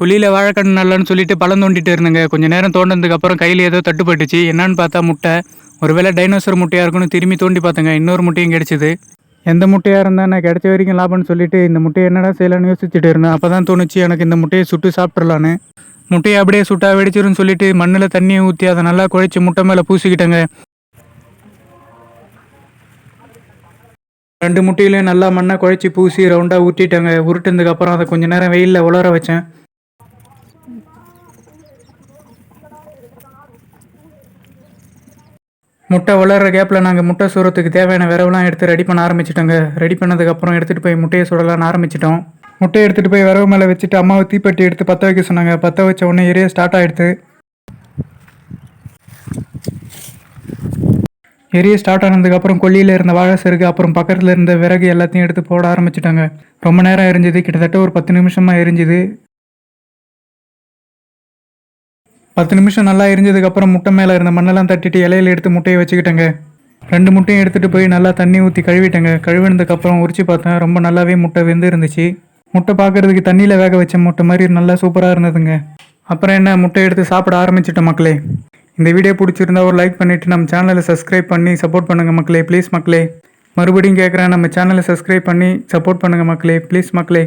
குழியில் வாழைக்கண்ணு நல்லன்னு சொல்லிட்டு பழம் தோண்டிட்டு இருந்தேங்க. கொஞ்சம் நேரம் தோண்டினதுக்கு அப்புறம் கையில் ஏதோ தட்டுப்பட்டுச்சு என்னன்னு பார்த்தா முட்டை. ஒருவேளை டைனோசர் முட்டையாக இருக்குன்னு திரும்பி தோண்டி பார்த்தேங்க. இன்னொரு முட்டையும் கிடைச்சிது. எந்த முட்டையாக இருந்தால் நான் கிடைச்ச வரைக்கும் லாபம்னு சொல்லிட்டு இந்த முட்டையை என்னடா செய்யலாம்னு யோசிச்சுட்டு இருந்தேன். அப்போ தான் தோணுச்சு எனக்கு இந்த முட்டையை சுட்டு சாப்பிட்றலான்னு முட்டையை அப்படியே சுட்டா வெடிச்சிருன்னு சொல்லிட்டு மண்ணில் தண்ணியை ஊற்றி அதை நல்லா குழைச்சி முட்டை மேலே பூசிக்கிட்டேங்க. ரெண்டு முட்டையிலையும் நல்லா மண்ணை குழைச்சி பூசி ரவுண்டாக ஊற்றிட்டேங்க உருட்டுனதுக்கப்புறம் அதை கொஞ்ச நேரம் வெயிலில் உலர வச்சேன். முட்டை வளர்கிற கேப்பில் நாங்கள் முட்டை சூறத்துக்கு தேவையான விரவெல்லாம் எடுத்து ரெடி பண்ண ஆரம்பிச்சிட்டோங்க. ரெடி பண்ணதுக்கப்புறம் எடுத்துகிட்டு போய் முட்டையை சுடலான்னு ஆரம்பிச்சிட்டோம். முட்டையை எடுத்துகிட்டு போய் விரவு மேலே வச்சுட்டு அம்மாவை தீப்பெட்டி எடுத்து பற்ற வைக்க சொன்னாங்க. பற்ற வச்ச உடனே எரிய ஸ்டார்ட் ஆகிடுது எரிய ஸ்டார்ட் ஆனதுக்கப்புறம் கொல்லியில் இருந்த வாழை சருகு அப்புறம் பக்கத்தில் இருந்த விறகு எல்லாத்தையும் எடுத்து போட ஆரம்பிச்சிட்டாங்க. ரொம்ப நேரம் எரிஞ்சுது. கிட்டத்தட்ட ஒரு பத்து நிமிஷமாக எரிஞ்சுது. பத்து நிமிஷம் நல்லா எரிஞ்சதுக்கப்புறம் முட்டை மேலே இருந்த மண்ணெல்லாம் தட்டிட்டு இலையில எடுத்து முட்டையை வச்சுக்கிட்டேங்க. ரெண்டு முட்டையும் எடுத்துகிட்டு போய் நல்லா தண்ணி ஊற்றி கழுவிட்டேங்க. கழுவினதுக்கப்புறம் உரிச்சு பார்த்தேன். ரொம்ப நல்லாவே முட்டை வெந்து இருந்துச்சு முட்டை பார்க்கறதுக்கு தண்ணியில் வேக வச்ச முட்டை மாதிரி நல்லா சூப்பராக இருந்ததுங்க. அப்புறம் என்ன முட்டை எடுத்து சாப்பிட ஆரம்பிச்சிட்டோம் மக்களே. இந்த வீடியோ பிடிச்சிருந்தா ஒரு லைக் பண்ணிவிட்டு நம்ம சேனலை சப்ஸ்கிரைப் பண்ணி சப்போர்ட் பண்ணுங்கள் மக்களே. ப்ளீஸ் மக்களே. மறுபடியும் கேட்குறேன் நம்ம சேனலை சப்ஸ்கிரைப் பண்ணி சப்போர்ட் பண்ணுங்கள் மக்களே. ப்ளீஸ் மக்களே.